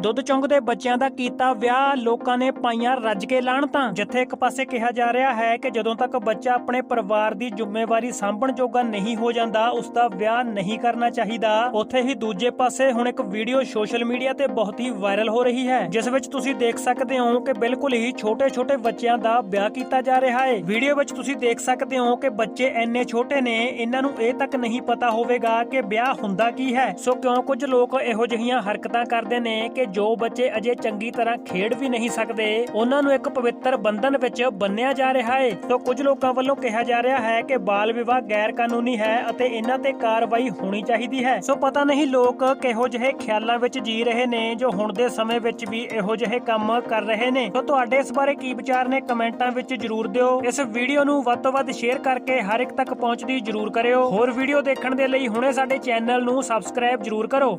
ਦੁੱਧ ਚੁੰਗਦੇ ਬੱਚਿਆਂ ਦਾ ਕੀਤਾ ਵਿਆਹ, ਲੋਕਾਂ ਨੇ ਪਾਈਆਂ ਰੱਜ ਕੇ ਲਾਹਣਤਾਂ। ਜਿੱਥੇ ਇੱਕ ਪਾਸੇ ਕਿਹਾ ਜਾ ਰਿਹਾ ਹੈ ਕਿ ਜਦੋਂ ਤੱਕ ਬੱਚਾ ਆਪਣੇ ਪਰਿਵਾਰ ਦੀ ਜ਼ਿੰਮੇਵਾਰੀ ਸਾਂਭਣ ਜੋਗਾ ਨਹੀਂ ਹੋ ਜਾਂਦਾ, ਉਸ ਦਾ ਵਿਆਹ ਨਹੀਂ ਕਰਨਾ ਚਾਹੀਦਾ। ਉੱਥੇ ਹੀ ਦੂਜੇ ਪਾਸੇ ਹੁਣ ਇੱਕ ਵੀਡੀਓ ਸੋਸ਼ਲ ਮੀਡੀਆ ਤੇ ਬਹੁਤ ਹੀ ਵਾਇਰਲ ਹੋ ਰਹੀ ਹੈ, ਜਿਸ ਵਿੱਚ ਤੁਸੀਂ ਦੇਖ ਸਕਦੇ ਹੋ ਕਿ ਬਿਲਕੁਲ ਹੀ ਛੋਟੇ-ਛੋਟੇ ਬੱਚਿਆਂ ਦਾ ਵਿਆਹ ਕੀਤਾ ਜਾ ਰਿਹਾ ਹੈ। ਵੀਡੀਓ ਵਿੱਚ ਤੁਸੀਂ ਦੇਖ ਸਕਦੇ ਹੋ ਕਿ ਬੱਚੇ ਇੰਨੇ ਛੋਟੇ ਨੇ, ਇਹਨਾਂ ਨੂੰ ਇਹ ਤੱਕ ਨਹੀਂ ਪਤਾ ਹੋਵੇਗਾ ਕਿ ਵਿਆਹ ਹੁੰਦਾ ਕੀ ਹੈ। ਸੋ ਕਿਉਂ ਕੁਝ ਲੋਕ ਇਹੋ ਜਿਹੀਆਂ ਹਰਕਤਾਂ ਕਰਦੇ ਨੇ ਕਿ ਜੋ ਬੱਚੇ ਅਜੇ ਚੰਗੀ ਤਰ੍ਹਾਂ ਖੇਡ ਵੀ ਨਹੀਂ ਸਕਦੇ, ਉਹਨਾਂ ਨੂੰ ਇੱਕ ਪਵਿੱਤਰ ਬੰਧਨ ਵਿੱਚ ਬੰਨਿਆ ਜਾ ਰਿਹਾ ਹੈ ਸੋ ਕੁਝ ਲੋਕਾਂ ਵੱਲੋਂ ਕਿਹਾ ਜਾ ਰਿਹਾ ਹੈ ਕਿ ਬਾਲ ਵਿਵਾਹ ਗੈਰ ਕਾਨੂੰਨੀ ਹੈ ਅਤੇ ਇਹਨਾਂ ਤੇ ਕਾਰਵਾਈ ਹੋਣੀ ਚਾਹੀਦੀ ਹੈ। ਸੋ ਪਤਾ ਨਹੀਂ ਲੋਕ ਕਿਹੋ ਜਿਹੇ ਖਿਆਲਾਂ ਵਿੱਚ ਜੀ ਰਹੇ ਨੇ, ਜੋ ਹੁਣ ਦੇ ਸਮੇਂ ਵਿੱਚ ਵੀ ਇਹੋ ਜਿਹੇ ਕੰਮ ਕਰ ਰਹੇ ਨੇ। ਸੋ ਤੁਹਾਡੇ ਇਸ ਬਾਰੇ ਕੀ ਵਿਚਾਰ ਨੇ ਕਮੈਂਟਾਂ ਵਿੱਚ ਜਰੂਰ ਦਿਓ। ਇਸ ਵੀਡੀਓ ਨੂੰ ਵੱਧ ਤੋਂ ਵੱਧ ਸ਼ੇਅਰ ਕਰਕੇ ਹਰ ਇੱਕ ਤੱਕ ਪਹੁੰਚਦੀ ਜਰੂਰ ਕਰਿਓ। ਹੋਰ ਵੀਡੀਓ ਦੇਖਣ ਦੇ ਲਈ ਹੁਣੇ ਸਾਡੇ ਚੈਨਲ ਨੂੰ ਸਬਸਕ੍ਰਾਈਬ ਜਰੂਰ ਕਰੋ।